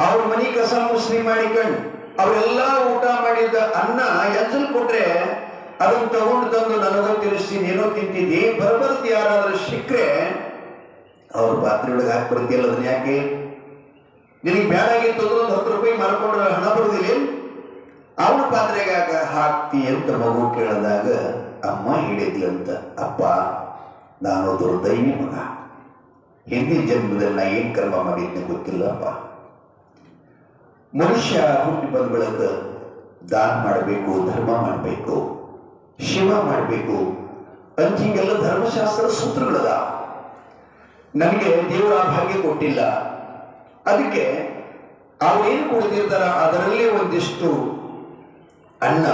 ಅವ್ರ ಮನಿ ಕಸ ಮುಸ್ಲಿ ಮಾಡಿಕೊಂಡು ಅವರೆಲ್ಲ ಊಟ ಮಾಡಿದ ಅನ್ನ ಎಂಜಲ್ ಕೊಟ್ರೆ ಅದನ್ನ ತಗೊಂಡು ತಂದು ನನಗೂ ತಿರುಸ್ತೀನಿ ಏನೋ ತಿಂತಿದ್ದಿ ಬರಬರ್ತಿ ಯಾರಾದ್ರೂ ಸಿಕ್ಕರೆ ಅವ್ರ ಪಾತ್ರೆ ಒಳಗೆ ಹಾಕಿ ಬರ್ತೀಯಲ್ಲ ಅದನ್ನ ಯಾಕೆ? ನಿನಗೆ ಬೇಡಾಗಿತ್ತು ಅಂದ್ರೆ ಒಂದು ಹತ್ತು ರೂಪಾಯಿ ಮಾರ್ಕೊಂಡ್ರೆ ಹಣ ಬರುದಿಲ್ಲ ಅವನ ಪಾತ್ರೆಗೆ ಹಾಕ್ತಿ ಅಂತ ಮಗು ಕೇಳಿದಾಗ, ಅಮ್ಮ ಹೇಳಿದ್ಲಂತ, ಅಪ್ಪ, ನಾನು ದುರ್ದೈವಿ ಮಗ. ಹಿಂದಿನ ಜನ್ಮದಲ್ಲಿ ನಾ ಏನ್ ಕರ್ಮ ಮಾಡಿದ್ನೆ ಗೊತ್ತಿಲ್ಲಪ್ಪ. ಮನುಷ್ಯ ಹುಟ್ಟಿ ಬಂದ ಬಳಿಕ ದಾನ ಮಾಡಬೇಕು, ಧರ್ಮ ಮಾಡಬೇಕು, ಶಿವ ಮಾಡಬೇಕು. ಅಂತ ಹಿಂಗೆಲ್ಲ ಧರ್ಮಶಾಸ್ತ್ರ ಸೂತ್ರಗಳದ. ನನಗೆ ದೇವರ ಭಾಗ್ಯ ಕೊಟ್ಟಿಲ್ಲ. ಅದಕ್ಕೆ ಅವರೇನು ಕೊಡ್ತಿರ್ತಾರ? ಅದರಲ್ಲೇ ಒಂದಿಷ್ಟು ಅನ್ನ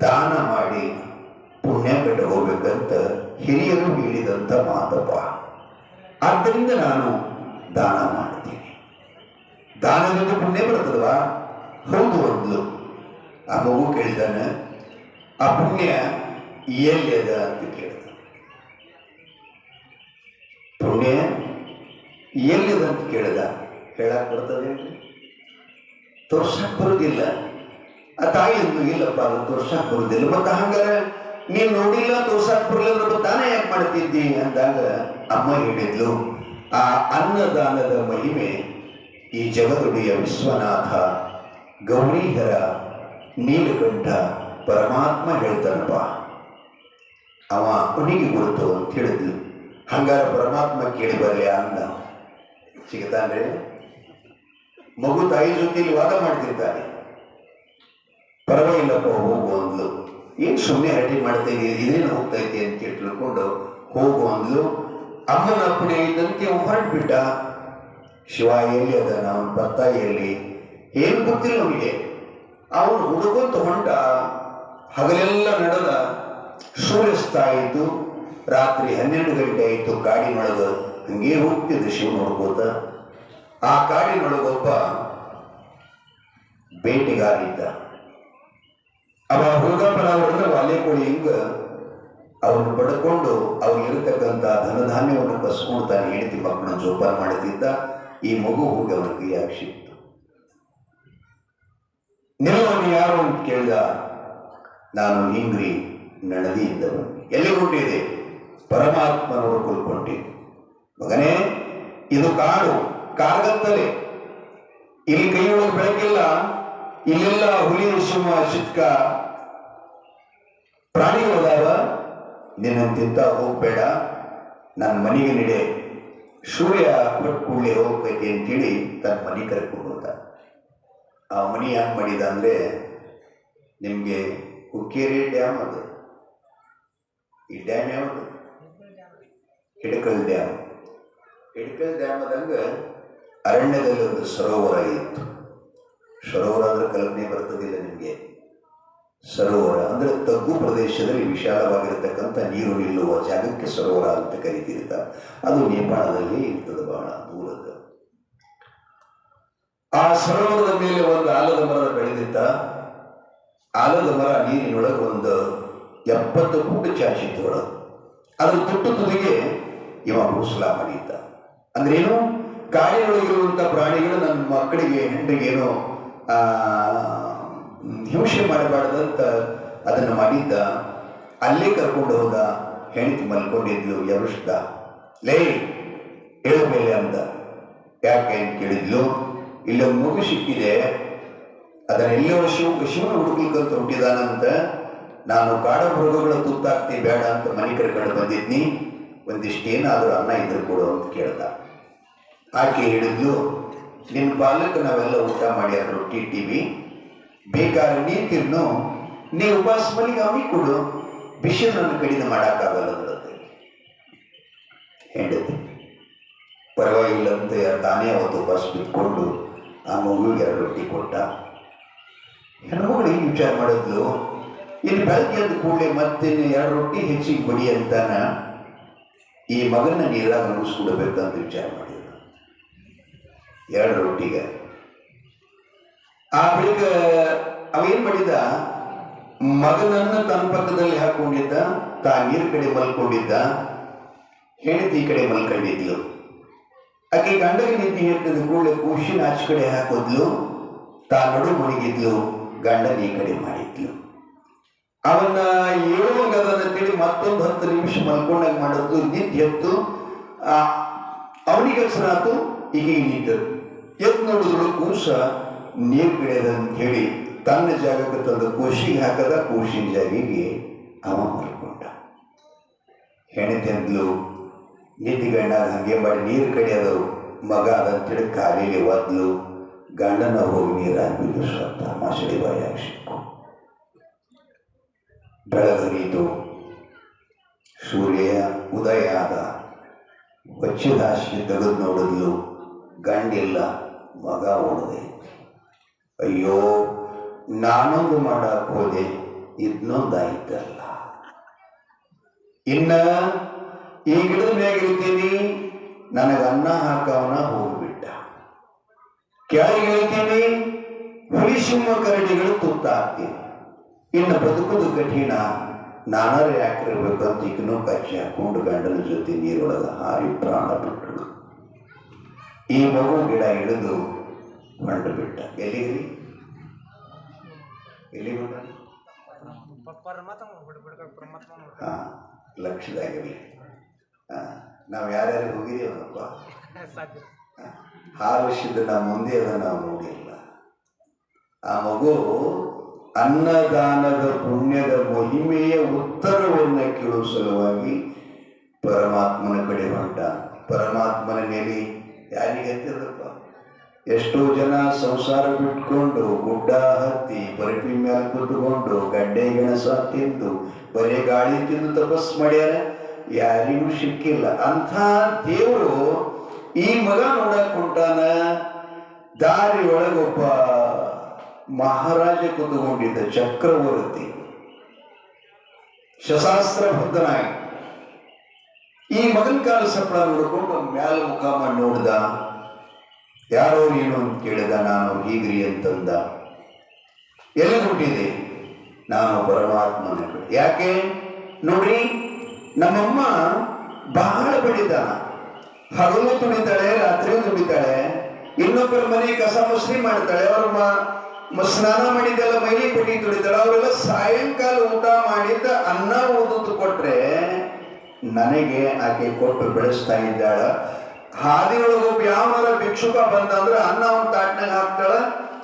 ದಾನ ಮಾಡಿ ಪುಣ್ಯ ಕಟ್ಟ ಹೋಗ್ಬೇಕಂತ ಹಿರಿಯರು ಹೇಳಿದಂತ ಮಾತಪ್ಪ. ಆದ್ದರಿಂದ ನಾನು ದಾನ ಮಾಡ್ತೀನಿ. ದಾನದಿಂದ ಪುಣ್ಯ ಬರ್ತದವಾ ಹೌದು ಅಂದ್ಲು ಆ ಮಗು ಕೇಳಿದಾನೆ ಆ ಪುಣ್ಯ ಎಲ್ಲಿ ಅದ ಅಂತ ಕೇಳಿದ ಪುಣ್ಯ ಎಲ್ಲಿದೆ ಅಂತ ಕೇಳಿದ? ಹೇಳಕ್ ಬರ್ತದೆ ತೋರ್ಸಕ್ ಬರುದಿಲ್ಲ. ಆ ತಾಯಿ ಅಂದ್ಲು, ಇಲ್ಲಪ್ಪ ಅದು ತೋರ್ಸಕ್ ಬರುದಿಲ್ಲ. ಮತ್ತೆ ಹಂಗಾರೆ ನೀನ್ ನೋಡಿಲ್ಲ ತೋರ್ಸಕ್ ಬರಲಿಲ್ಲ ತಾನೇ ಯಾಕೆ ಮಾಡ್ತಿದ್ದಿ? ಅಂದಾಗ ಅಮ್ಮ ಹೇಳಿದ್ಲು ಆ ಅನ್ನದಾನದ ಮಹಿಮೆ ಈ ಜಗದುಡಿಯ ವಿಶ್ವನಾಥ ಗೌರೀಹರ ನೀಲಕಂಠ ಪರಮಾತ್ಮ ಹೇಳ್ತಾನಪ್ಪ. ಅವ ಅವನಿಗೆ ಗುರುತು ಅಂತ ಹೇಳಿದ್ಲು. ಹಂಗಾರ ಪರಮಾತ್ಮ ಕೇಳಿ ಬರಲಿ ಅಂದ ಸಿಗತಾನ್ರಿ? ಮಗು ತಾಯಿ ಜೊತೆಯಲ್ಲಿ ವಾದ ಮಾಡ್ತಿರ್ತಾನೆ. ಪರವಾಗಿಲ್ಲಪ್ಪ, ಹೋಗು ಅಂದ್ಲು. ಏನ್ ಸುಮ್ಮನೆ ಹರಟಿ ಮಾಡ್ತೇನೆ ಇದೇನು ಹೋಗ್ತೈತೆ ಅಂತ ತಿಳ್ಕೊಂಡು ಹೋಗು ಅಂದ್ಲು. ಅಮ್ಮನ ಅಪ್ಪಣೆ ಇದ್ದಂತೆ ಹೊರಟ್ಬಿಟ್ಟ ಶಿವ ಎಲ್ಲಿ ಅದ ನಾವು ಬರ್ತಾ ಎಲ್ಲಿ ಏನು ಗೊತ್ತಿಲ್ಲ ನಮಗೆ. ಅವನು ಹುಡುಗಂತ ಹೊಂಟ ಹಗಲೆಲ್ಲ ನಡೆದ ಸೂರ್ಯಾಸ್ತ ಆಯಿತು ರಾತ್ರಿ ಹನ್ನೆರಡು ಗಂಟೆ ಆಯಿತು ಕಾಡಿನೊಳಗ ಹಂಗೆ ಹೋಗ್ತಿದ್ದ ಶಿವ ನೋಡ್ಕೋತ ಆ ಕಾಡಿನೊಳಗೊಬ್ಬ ಬೇಟೆಗಾರಿದ್ದ ಅವ ಹುಡುಗಪ್ಪನ ಅವರನ್ನ ಕೊಡಿ ಹಿಂಗ ಅವನು ಪಡ್ಕೊಂಡು ಅವ್ರಿಗಿರ್ತಕ್ಕಂಥ ಧನಧಾನ್ಯವನ್ನು ಕಸ್ಕೊಳ್ತಾನೆ ಹೆಂಡತಿ ಮಕ್ಕಳನ್ನ ಜೋಪಾನ ಮಾಡುತ್ತಿದ್ದ ಈ ಮಗು ಹೋಗಿ ಯಾಕ್ಷಿ ನಿಮ್ಮವನು ಯಾರು ಅಂತ ಕೇಳಿದ? ನಾನು ಹಿಂಗ್ರಿ ನಳದಿಯಿಂದ ಇದ್ದವನು. ಎಲ್ಲಿ ಹುಟ್ಟಿದೆ? ಪರಮಾತ್ಮನವರು ಕೂತ್ಕೊಂಡೆ ಮಗನೇ, ಇದು ಕಾಡು ಕಾರ್ಗತ್ತಲೆ ಇಲ್ಲಿ ಕೈಯೊಳಗೆ ಬೆಳಕಿಲ್ಲ, ಇಲ್ಲೆಲ್ಲ ಹುಲಿ, ಸಿಂಹ ಚಿತ್ಕ ಪ್ರಾಣಿಗಳದಾವ ನಿನ್ನಂತಿಂತ ಹೋಗ್ಬೇಡ. ನನ್ನ ಮನೆಗೆ ನಿಡೆ ಸೂರ್ಯ ಕೂಡಲೇ ಹೋಗ್ತೈತಿ ಅಂತೇಳಿ ತನ್ನ ಮನೆ ಕರ್ಕೊಂಡು ಹೋದ. ಆ ಮನೆ ಯಾಕೆ ಮಾಡಿದ ಅಂದರೆ ನಿಮಗೆ ಹುಕ್ಕೇರಿ ಡ್ಯಾಮ್ ಅದು. ಈ ಡ್ಯಾಮ್ ಯಾವುದು? ಹಿಡಕಲ್ ಡ್ಯಾಮ್. ಹಿಡಕಲ್ ಡ್ಯಾಮ್ ಅದಂಗೆ ಅರಣ್ಯದಲ್ಲಿ ಒಂದು ಸರೋವರ ಇತ್ತು. ಸರೋವರ ಅಂದ್ರೆ ಕಲ್ಪನೆ ಬರ್ತದಿಲ್ಲ ನಿಮಗೆ. ಸರೋವರ ಅಂದ್ರೆ ತಗ್ಗು ಪ್ರದೇಶದಲ್ಲಿ ವಿಶಾಲವಾಗಿರತಕ್ಕಂಥ ನೀರು ನಿಲ್ಲುವ ಜಾಗಕ್ಕೆ ಸರೋವರ ಅಂತ ಕರಿತಿರ್ತಾರೆ. ಅದು ನೇಪಾಳದಲ್ಲಿ ಇರ್ತದೆ ಬಹಳ ದೂರದ. ಆ ಸರೋವರದ ಮೇಲೆ ಒಂದು ಆಲದ ಮರ ಬೆಳೆದಿತ್ತ ಆಲದ ಮರ ನೀರಿನೊಳಗೆ ಒಂದು ಎಪ್ಪತ್ತು ಫೂಟ್ ಚಾಚಿತ್ತು ಒಳಗೆ. ಅದ್ರ ತುಟ್ಟು ತುದಿಗೆ ಇವ ಭೂಸಲ ಮಾಡಿದ್ದ. ಅಂದ್ರೇನು ಕಾಡಿನೊಳಗಿರುವಂತ ಪ್ರಾಣಿಗಳು ನನ್ನ ಮಕ್ಕಳಿಗೆ ಹೆಂಡಿಗೆ ಏನೋ ಆ, ಹಿಂಸೆ ಮಾಡಬಾರ್ದಂತ ಅದನ್ನು ಮಾಡಿದ್ದ, ಅಲ್ಲೇ ಕರ್ಕೊಂಡು ಹೋದ ಹೆಂಡತಿ ಮಲ್ಕೊಂಡಿದ್ಲು ಎವರಿಸ್ದ ಲೇ ಮೇಲೆ ಅಂದ ಯಾಕೆ ಅಂತ ಕೇಳಿದ್ಲು. ಇಲ್ಲ ಮಗು ಸಿಕ್ಕಿದೆ. ಅದನ್ನೆಲ್ಲೋ ಶಿವ, ಶಿವನ ಹುಡುಕ್ಲಿಕ್ಕಂತ ಹುಟ್ಟಿದಾನಂತ. ನಾನು ಕಾಡ ಮೃಗಗಳ ತುತ್ತಾಗ್ತಿ ಬೇಡ ಅಂತ ಮನೆ ಕರ್ಕೊಂಡು ಬಂದಿದ್ನಿ. ಒಂದಿಷ್ಟೇನಾದರೂ ಅನ್ನ ಇದ್ರು ಕೊಡು ಅಂತ ಕೇಳ್ದ. ಆಕೆ ಹೇಳಿದ್ಲು ನಿನ್ನ ಬಾಲಕ ನಾವೆಲ್ಲ ಊಟ ಮಾಡಿ ಅದು ರೊಟ್ಟಿ ಇಟ್ಟಿವಿ ಬೇಕಾದ್ರೆ ನೀರು ತಿನ್ನು ನೀ ಉಪವಾಸ ಮಲ್ಲಿಗೆ ಅವನಿಗೆ ಕೊಡು. ಬಿಸಿ ನನ್ನ ಕಡಿಮೆ ಮಾಡೋಕ್ಕಾಗಲ್ಲ ಅಂದತ್ತೆ ಹೆಂಡತಿ, ಪರವಾಗಿಲ್ಲ ಅಂತ ತಾನೇ ಅವತ್ತು ಉಪವಾಸ ಬಿತ್ಕೊಂಡು ಆ ಮಗುವಿಗೆ ಎರಡು ರೊಟ್ಟಿ ಕೊಟ್ಟ? ಹೆಣ್ಮಗಳು ಹಿಂಗೆ ವಿಚಾರ ಮಾಡಿದ್ಲು? ಇಲ್ಲಿ ಬೆಳಗ್ಗೆ ಕೂಡಲೇ ಮತ್ತೆ ಎರಡು ರೊಟ್ಟಿ ಹೆಚ್ಚಿಗೆ ಕೊಡಿ ಅಂತಾನ ಈ ಮಗನ ನೀರಾಗ ಮುಗಿಸ್ಕೊಡ್ಬೇಕಂತ ವಿಚಾರ ಮಾಡಿದ್ರು ಎರಡು ರೊಟ್ಟಿಗೆ. ಆ ಬಳಿಕ ಅವ ಏನ್ ಮಾಡಿದ ಮಗನನ್ನ ತನ್ನ ಪಕ್ಕದಲ್ಲಿ ಹಾಕೊಂಡಿದ್ದ ತಾ ನೀರ್ ಕಡೆ ಮಲ್ಕೊಂಡಿದ್ದ, ಹೆಂಡತಿ ಈ ಕಡೆ ಮಲ್ಕೊಂಡಿದ್ಲು. ಆಕೆ ಗಂಡಗೆ ನಿಂತು ಹೇಳ್ತಿದ್ದ ಕೂಡಲೇ ಕೂಶಿನ ಆಚೆ ಕಡೆ ಹಾಕೋದ್ಲು, ತಾ ನಡು ಗಂಡನ ಈ ಕಡೆ ಮಾಡಿದ್ಲು. ಅವನ್ನ ಏಳುವಂಗದನ್ನ ತಿಳಿ ಮತ್ತೊಂದು ಹತ್ತು ನಿಮಿಷ ಮಲ್ಕೊಂಡಾಗ ಮಾಡೋದು ನಿಂತು ಎತ್ತು ಅವನಿಗೆ ಹೆಸರಾತು ಈಗ ನಿಂತರು ಎತ್ತು ನೋಡಿದ್ರು ಕೂಸ ನೀರು ಗಿಡದ ಅಂತ ಹೇಳಿ ತನ್ನ ಜಾಗಕ್ಕೆ ತಂದು ಕೋಶಿಗೆ ಹಾಕದ ಕೋಶಿನ ಜಾಗಿಗೆ ಅವ ಮಲ್ಕೊಂಡ. ಹೆಣತಿ ಅಂದ್ಲು ನಿದ್ದೆ ಗಂಡ ಹಂಗೆ ಮಾಡಿ ನೀರು ಕಡಿಯೋದು ಮಗ ಅದಂತೇಳಿ ಕಾಲಿಗೆ ಒದ್ಲು. ಗಂಡನ ಹೋಗಿ ನೀರು ಹಾಕಿದ್ದು ಸ್ವತಃ ಮಾಸಡಿ ಬಾಯ ಸಿಕ್ಕು ಬೆಳಗರಿತು ಸೂರ್ಯ ಉದಯ ಆದ. ಹೊಚ್ಚಿದ ಹಾಸಿಗೆ ತೆಗೆದು ನೋಡಿದ್ಲು. ಗಂಡಿಲ್ಲ, ಮಗ ಓಡದೆ ಅಯ್ಯೋ, ನಾನೊಂದು ಮಾಡಕ್ ಹೋದೆ ಇದನ್ನೊಂದಾಯ್ತಲ್ಲ ಇನ್ನ ಈ ಗಿಡದ ಮ್ಯಾಗಿರ್ತೀನಿ ನನಗೆ ಅನ್ನ ಹಾಕವನ ಹೋಗ್ಬಿಟ್ಟ. ಕೆಳಗೆ ಇಳಿತೀನಿ, ಹುಲಿ ಸಿಂಹ ಕರಡಿಗಳು ತುತ್ತಾಗ್ತೀನಿ. ಇನ್ನು ಬದುಕುದು ಕಠಿಣ ನಾನಾರು ಯಾಕಿರ್ಬೇಕಂತ ಈಗನೂ ಕಚ್ಚಿ ಹಾಕೊಂಡು ಗಂಡನ ಜೊತೆ ನೀರೊಳಗೆ ಹಾರಿ ಪ್ರಾಣ ಬಿಟ್ಟಳು. ಈ ಮಗು ಗಿಡ ಇಳಿದು ಹೊಂಟು ಬೆಟ್ಟ ಎಲ್ಲಿ ಎಲ್ಲಿ ಲಕ್ಷದಾಗಿರಲಿ. ಹಾ, ನಾವು ಯಾರ್ಯಾರು ಹೋಗಿದ್ದೀವಪ್ಪ ಹಾಲು ನಾವು ಮುಂದೆ ಅದನ್ನು ನಾವು ನೋಡಿಲ್ಲ ಆ ಮಗು ಅನ್ನದಾನದ ಪುಣ್ಯದ ಮಹಿಮೆಯ ಉತ್ತರವನ್ನು ಕೇಳುವ ಸಲುವಾಗಿ ಪರಮಾತ್ಮನ ಕಡೆ ಹೊಂಟ ಪರಮಾತ್ಮನ ಮೇಲೆ ಯಾರಿಗೆ ಎಷ್ಟೋ ಜನ ಸಂಸಾರ ಬಿಟ್ಕೊಂಡು ಗುಡ್ಡ ಹತ್ತಿ ಪರಿಪಿ ಮೇಲೆ ಕೂತ್ಕೊಂಡು ಗಡ್ಡೆ ಗೆಣಸ ತಿಂದು ಬರೀ ಗಾಳಿ ತಿಂದು ತಪಸ್ ಮಾಡ್ಯಾರ? ಯಾರಿಗೂ ಸಿಕ್ಕಿಲ್ಲ. ಅಂಥ ದೇವರು ಈ ಮಗ ನೋಡಕ್ ಹೊಂಟಾನ? ದಾರಿ ಒಳಗೊಬ್ಬ ಮಹಾರಾಜ ಕುತ್ಕೊಂಡಿದ್ದ ಚಕ್ರವರ್ತಿ. ಶಶಾಸ್ತ್ರ ಬದ್ಧನಾಗಿ ಈ ಮಗನ ಕಾಲ ಸಪ್ಪಳ ನೋಡಿಕೊಂಡು ಮ್ಯಾಲ ಮುಖ ಮಾಡಿ ನೋಡ್ದ ಯಾರೋ ಏನು ಅಂತ ಕೇಳಿದ, ನಾನು ಹೀಗ್ರಿ ಅಂತಂದ. ಎಲ್ಲಿ ಹುಟ್ಟಿದೆ? ನಾನು ಪರಮಾತ್ಮನ ಯಾಕೆ? ನೋಡ್ರಿ ನಮ್ಮಮ್ಮ ಬಹಳ ಬಡಿದಾನ ಹಗಲು ತುಳಿತಾಳೆ, ರಾತ್ರಿ ದುಡಿತಾಳೆ ಇನ್ನೊಬ್ಬರ ಮನೆ ಕಸ ಮುಸ್ರಿ ಮಾಡ್ತಾಳೆ. ಅವ್ರ ಸ್ನಾನ ಮಾಡಿದ್ದೆಲ್ಲ ಮೈಲಿ ಪಟ್ಟಿ ತುಳಿತಾಳೆ. ಅವರೆಲ್ಲ ಸಾಯಂಕಾಲ ಊಟ ಮಾಡಿದ್ದ ಅನ್ನ ಓದುತ್ತು ಕೊಟ್ರೆ ನನಗೆ ಆಕೆ ಕೊಟ್ಟು ಬೆಳೆಸ್ತಾ ಇದ್ದಾಳ. ಹಾದಿಯೊಳಗೊಬ್ಬ ಯಾವನಾರ ಭಿಕ್ಷುಕ ಬಂದ ಅಂದ್ರೆ ಅನ್ನ ಒಂದು ತಾಟ್ನಾಗ ಹಾಕ್ತಾಳ.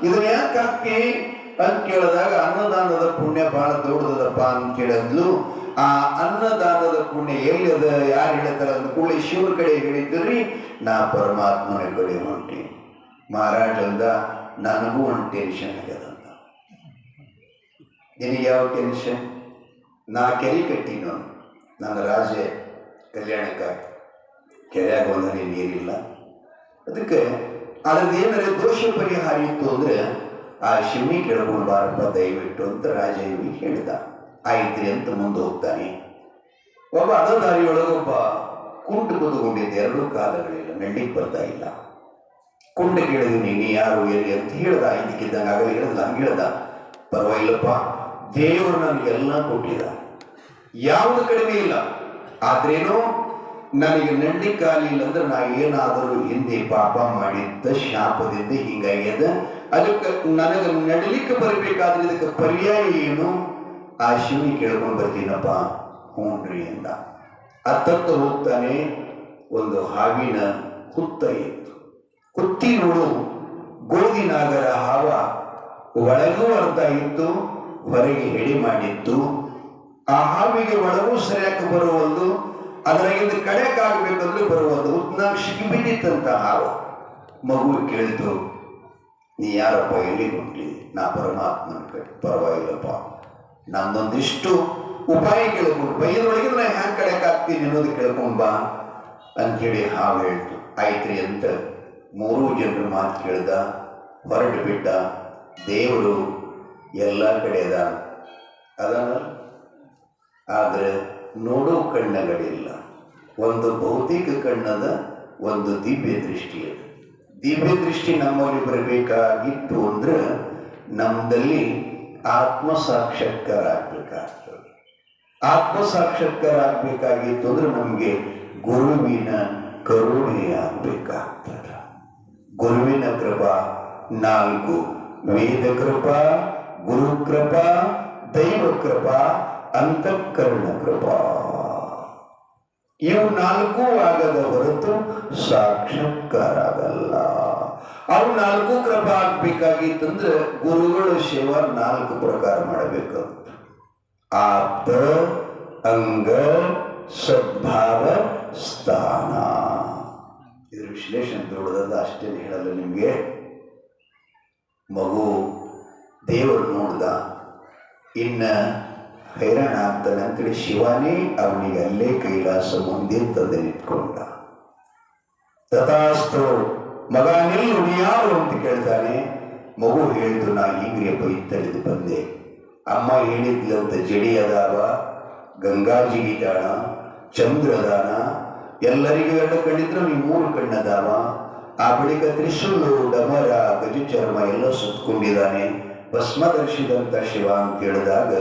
ಇದನ್ನ ಯಾಕೆ ಹಾಕ್ತಿ? ಅಂತ ಕೇಳಿದಾಗ ಅನ್ನದಾನದ ಪುಣ್ಯ ಬಹಳ ದೊಡ್ಡದಪ್ಪ ಅಂತ ಕೇಳಿದ್ಲು. ಆ ಅನ್ನದಾನದ ಪುಣ್ಯ ಎಲ್ಲಿ ಅದ ಯಾರು ಹೇಳ್ತಾರ ಅಂತ ಕೂಡಲೇ ಶಿವನ ಕಡೆ ಹೇಳಿದ್ರಿ ನಾ ಪರಮಾತ್ಮನ ಕಡೆ ಹೊಂಟಿ ಮಹಾರಾಜ ಅಂದ ನನಗೂ ಒಂದು ಟೆನ್ಷನ್ ಆಗ್ಯದಂತ. ನಿನಗೆ ಯಾವ ಟೆನ್ಷನ್ ನಾ ಕೆರೆ ಕಟ್ಟಿನೋ ನನ್ನ ರಾಜೆ ಕಲ್ಯಾಣಕ್ಕಾಗಿ. ಕೆರೆಯಾಗ ಒಂದನೇ ನೀರಿಲ್ಲ. ಅದಕ್ಕೆ ಅದ್ರದ್ದು ಏನಾದ್ರೆ ದೋಷ ಪರಿಹಾರ ಇತ್ತು ಅಂದ್ರೆ ಆ ಶಿವನಿ ಕೇಳ್ಕೊಂಡು ಬಾರಪ್ಪ ದಯವಿಟ್ಟು ಅಂತ ರಾಜ ಇವ್ನಿಗೆ ಹೇಳಿದ. ಆಯ್ತ್ರಿ ಅಂತ ಮುಂದೆ ಹೋಗ್ತಾನೆ. ಒಬ್ಬ ಅದ ಒಬ್ಬ ಕುಂಟು ಕೂತ್ಕೊಂಡಿದ್ದ ಎರಡು ಕಾಲಗಳಿಲ್ಲ ನಡ್ಲಿಕ್ಕೆ ಬರ್ತಾ ಇಲ್ಲ. ಕುಂಡ ಕೇಳಿದ್ವಿ ನೀನು ಯಾರು, ಎಲ್ಲಿ ಅಂತ ಹೇಳ್ದ ಇದಕ್ಕಿದ್ದಂಗೆ ಆಗಲಿ ಹೇಳ್ದ ಹಂಗೆ ಹೇಳ್ದ. ಪರವಾಗಿಲ್ಲಪ್ಪ, ದೇವರು ನನಗೆಲ್ಲ ಕೊಟ್ಟಿದ. ಯಾವುದು ಕಡಿಮೆ ಇಲ್ಲ, ಆದ್ರೇನೋ ನನಗೆ ನಂಡಿ ಕಾಲಿಲ್ಲ ಅಂದ್ರೆ ನಾ ಏನಾದರೂ ಹಿಂದೆ ಪಾಪ ಮಾಡಿದ್ದ ಶಾಪದಿಂದ ಹಿಂಗಾಗ್ಯದ? ಅದಕ್ಕೆ ನನಗೆ ನಡಲಿಕ್ಕೆ ಬರಬೇಕಾದ್ರೆ ಇದಕ್ಕೆ ಪರ್ಯಾಯ ಏನು? ಆ ಶಿವನಿ ಕೇಳ್ಕೊಂಡು ಬರ್ತೀನಪ್ಪ. ಹ್ಞೂನ್ರಿ ಅಂದ. ಅತ್ತತ್ತ ಹೋಗ್ತಾನೆ ಒಂದು ಹಾವಿನ ಹುತ್ತ ಇತ್ತು ಕುತ್ತಿ ನೋಡು, ಗೋಧಿ ನಾಗರ ಹಾವ ಒಳಗೂ ಅರ್ಧ ಇತ್ತು, ಹೊರಗೆ ಹೆಡಿ ಮಾಡಿತ್ತು. ಆ ಹಾವಿಗೆ ಒಳಗೂ ಸರಿಯಾಗಿ ಬರುವಲ್ದು ಅದರಾಗಿಂದ ಕಡೆಕಾಗಬೇಕಂದ್ರೆ ಬರುವುದು ಉದ್ನ ಸಿಕ್ಕಿಬಿದ್ದಿತ್ತಂತ ಹಾವು ಮಗು ಕೇಳಿತು, ನೀ ಯಾರಪ್ಪ, ಎಲ್ಲಿ ಹೊಂಟಿದಿ ನಾ ಪರಮಾತ್ಮನ ಕಡೆ. ಪರವಾಗಿಲ್ಲಪ್ಪ ನಮ್ದೊಂದಿಷ್ಟು ಉಪಾಯ ಕೇಳ್ಕೊಂಡು ಬೈಯದೊಳಗೆ ನಾ ಹ್ಯಾಂಗ ಕಡೆಕಾಗ್ತೀನಿ ಅನ್ನೋದು ಕೇಳ್ಕೊಂಡ್ ಬಾ. ಅಂಥೇಳಿ ಹಾವು ಹೇಳ್ತು. ಆಯ್ತ್ರಿ ಅಂತ ಮೂರೂ ಜನರ ಮಾತು ಕೇಳ್ದ, ಹೊರಟು ಬಿಟ್ಟ. ದೇವರು ಎಲ್ಲ ಕಡೆದ ಅದ ಅದನ್ನ ಆದರೆ ನೋಡೋ ಕಣ್ಣಗಳಿಲ್ಲ. ಒಂದು ಭೌತಿಕ ಕಣ್ಣದ ಒಂದು ದಿವ್ಯ ದೃಷ್ಟಿ ಅದು. ದಿವ್ಯ ದೃಷ್ಟಿ ನಮ್ಮಲ್ಲಿ ಬರಬೇಕಾಗಿತ್ತು ಅಂದ್ರೆ ನಮ್ಮದಲ್ಲಿ ಆತ್ಮ ಸಾಕ್ಷಾತ್ಕಾರ ಆಗ್ಬೇಕಾಗ್ತದೆ ಆತ್ಮ ಸಾಕ್ಷಾತ್ಕಾರ ಆಗ್ಬೇಕಾಗಿತ್ತು ಅಂದ್ರೆ ನಮಗೆ ಗುರುವಿನ ಕರುಣೆ ಆಗ್ಬೇಕಾಗ್ತದೆ. ಗುರುವಿನ ಕೃಪಾ ನಾಲ್ಕು, ವೇದ ಕೃಪಾ, ಗುರು ಕೃಪಾ, ದೈವ ಕೃಪಾ, ಅಂತಃಕರಣ ಕೃಪಾ. ಇವು ನಾಲ್ಕು ಆಗದ ಹೊರತು ಸಾಕ್ಷಾತ್ಕಾರ ಆಗಲ್ಲ ಅವು ನಾಲ್ಕು ಕ್ರಮ ಆಗ್ಬೇಕಾಗಿತ್ತಂದ್ರೆ ಗುರುಗಳು ಶಿವ ನಾಲ್ಕು ಪ್ರಕಾರ ಮಾಡಬೇಕು. ಆಪ್ತ, ಅಂಗ, ಸದ್ಭಾವ, ಸ್ಥಾನ. ಇದ್ರ ವಿಶ್ಲೇಷಣೆ ದೊಡ್ಡದಲ್ಲ ಅಷ್ಟೇ ಹೇಳಲ್ಲ ನಿಮಗೆ. ಮಗು ದೇವರು ನೋಡ್ದ, ಇನ್ನ ಹೈರಾಣ ಆಗ್ತಾನೆ ಅಂತೇಳಿ ಶಿವನೇ ಅವನಿಗೆ ಅಲ್ಲೇ ಕೈಲಾಸ ಮುಂದೆ ತಂದು ನಿಂತ್ಕೊಂಡ ತಥಾಸ್ತು ಮಗ ನಿಲ್ಲು ಯಾರು ಅಂತ ಕೇಳ್ತಾನೆ. ಮಗು ಹೇಳಿದ್ರು ನಾ ಈಗ್ರೆ ಇತ್ತಳಿದು ಬಂದೆ. ಅಮ್ಮ ಹೇಳಿದ್ಲು ಅಂತ ಜಡಿ ಅದಾವ ಗಂಗಾಜಿಗಿದಾಣ ಚಂದ್ರದಾನ ಎಲ್ಲರಿಗೂ ಎರಡು ಕಣ್ಣಿದ್ರು ನೀವು ಮೂರು ಕಣ್ಣದಾವ. ಆ ಬಳಿಕ ತ್ರಿಶೂಲು, ಡಮರ ಗಜು ಚರ್ಮ ಎಲ್ಲ ಸುತ್ತಕೊಂಡಿದ್ದಾನೆ ಭಸ್ಮ ಧರಿಸಿದಂತ ಶಿವ ಅಂತ ಹೇಳಿದಾಗ